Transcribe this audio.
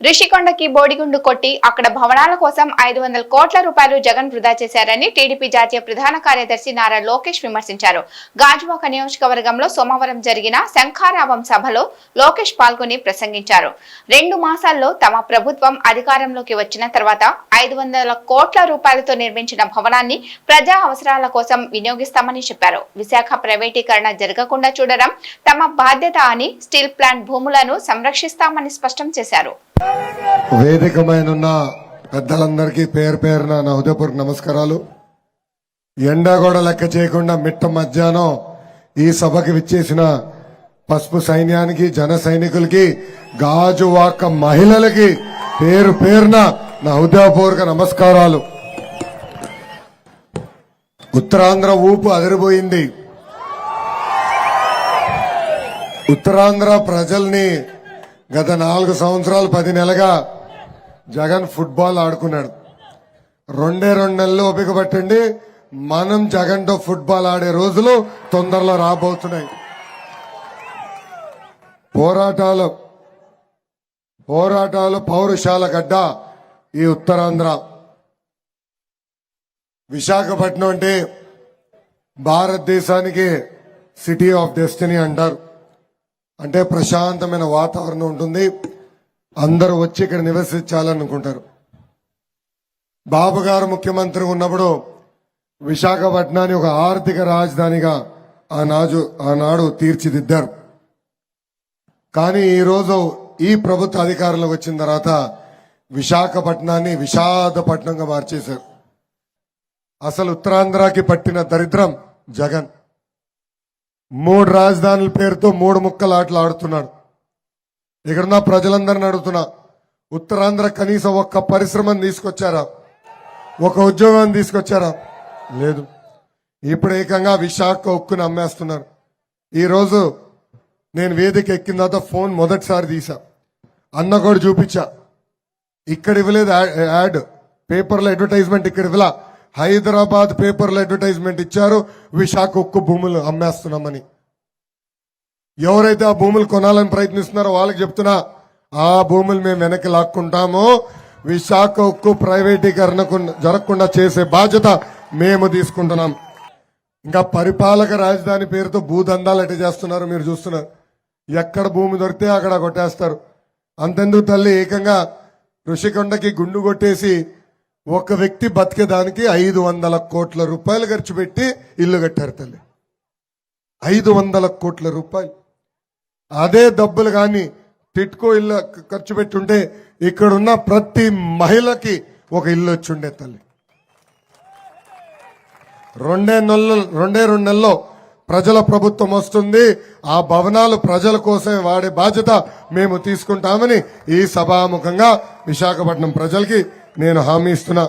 రిషికొండకి బోడిగుండు కొట్టి అక్కడ భవనాల కోసం ఐదు వందల కోట్ల రూపాయలు జగన్ వృధా చేశారని టీడీపీ జాతీయ ప్రధాన కార్యదర్శి నారా లోకేష్ విమర్శించారు. గాజువాక నియోజకవర్గంలో సోమవారం జరిగిన శంఖారావం సభలో లోకేష్ పాల్గొని ప్రసంగించారు. రెండు మాసాల్లో తమ ప్రభుత్వం అధికారంలోకి వచ్చిన తర్వాత ఐదు వందల కోట్ల రూపాయలతో నిర్మించిన భవనాన్ని ప్రజా అవసరాల కోసం వినియోగిస్తామని చెప్పారు. విశాఖ ప్రైవేటీకరణ జరగకుండా చూడడం తమ బాధ్యత అని స్టీల్ ప్లాంట్ భూములను సంరక్షిస్తామని స్పష్టం చేశారు. వేదికమైన పెద్దలందరికీ పేరు పేరున నా హృదయపూర్వక నమస్కారాలు. ఎండ కూడా లెక్క చేయకుండా మిట్ట మధ్యాహ్నం ఈ సభకి విచ్చేసిన పసుపు సైన్యానికి జన సైనికులకి గాజువాక మహిళలకి పేరు పేరున నా హృదయపూర్వక నమస్కారాలు. ఉత్తరాంధ్ర ఊపు అదిరిపోయింది. ఉత్తరాంధ్ర ప్రజల్ని గత నాలుగు సంవత్సరాలు పది నెలగా జగన్ ఫుట్బాల్ ఆడుకున్నాడు. రెండే రెండు నెలలు ఓపిక పట్టండి మనం జగన్తో ఫుట్బాల్ ఆడే రోజులు తొందరలో రాబోతున్నాయి. పోరాటాలు పోరాటాలు పౌరుషాల గడ్డ ఈ ఉత్తరాంధ్ర. విశాఖపట్నం అంటే భారతదేశానికి సిటీ ఆఫ్ డెస్టినీ అంటారు. అంటే ప్రశాంతమైన వాతావరణం ఉంటుంది. అందరూ వచ్చి ఇక్కడ నివసించాలనుకుంటారు. బాబు గారు ముఖ్యమంత్రి ఉన్నప్పుడు విశాఖపట్నాన్ని ఒక ఆర్థిక రాజధానిగా ఆనాజు ఆనాడు తీర్చిదిద్దారు. కానీ ఈరోజు ఈ ప్రభుత్వ అధికారంలోకి వచ్చిన తర్వాత విశాఖపట్నాన్ని విషాదపట్నంగా మార్చేశారు. అసలు ఉత్తరాంధ్రకి పట్టిన దరిద్రం జగన్. మూడు రాజధానుల పేరుతో మూడు ముక్కలు ఆటలు ఆడుతున్నాడు. ఇక్కడున్న ప్రజలందరిని అడుగుతున్నా ఉత్తరాంధ్ర కనీసం ఒక్క పరిశ్రమను తీసుకొచ్చారా? ఒక ఉద్యోగాన్ని తీసుకొచ్చారా? లేదు. ఇప్పుడు ఏకంగా విశాఖ ఉక్కుని అమ్మేస్తున్నారు. ఈరోజు నేను వేదిక ఎక్కిన తర్వాత ఫోన్ మొదటిసారి తీసా అన్న కూడా చూపించా. ఇక్కడ ఇవ్వలేదు యాడ్. పేపర్లో అడ్వర్టైజ్మెంట్ ఇక్కడ ఇవ్వలా. హైదరాబాద్ పేపర్లో అడ్వర్టైజ్మెంట్ ఇచ్చారు. విశాఖ ఉక్కు భూములు అమ్మేస్తున్నామని. ఎవరైతే ఆ భూములు కొనాలని ప్రయత్నిస్తున్నారో వాళ్ళకి చెప్తున్నా ఆ భూములు మేము వెనక్కి లాక్కుంటాము. విశాఖ ఉక్కు ప్రైవేటీకరణకు జరగకుండా చేసే బాధ్యత మేము తీసుకుంటున్నాం. ఇంకా పరిపాలక రాజధాని పేరుతో భూదందాలు ఎట్ట చేస్తున్నారు మీరు చూస్తున్నారు. ఎక్కడ భూమి దొరికితే అక్కడ కొట్టేస్తారు. అంతెందుకు తల్లి ఏకంగా ఋషికొండకి గుండు కొట్టేసి ఒక వ్యక్తి బతికేదానికి ఐదు వందల కోట్ల రూపాయలు ఖర్చు పెట్టి ఇల్లు కట్టారు తల్లి. ఐదు వందల కోట్ల రూపాయలు. అదే డబ్బులు కానీ టిట్కో ఇల్లు ఖర్చు పెట్టుంటే ఇక్కడున్న ప్రతి మహిళకి ఒక ఇల్లు వచ్చిండే తల్లి. రెండే నెలలు రెండే రెండు నెలల్లో ప్రజల ప్రభుత్వం వస్తుంది. ఆ భవనాలు ప్రజల కోసమే వాడే బాధ్యత మేము తీసుకుంటామని ఈ సభాముఖంగా విశాఖపట్నం ప్రజలకి నేను హామీ ఇస్తున్నా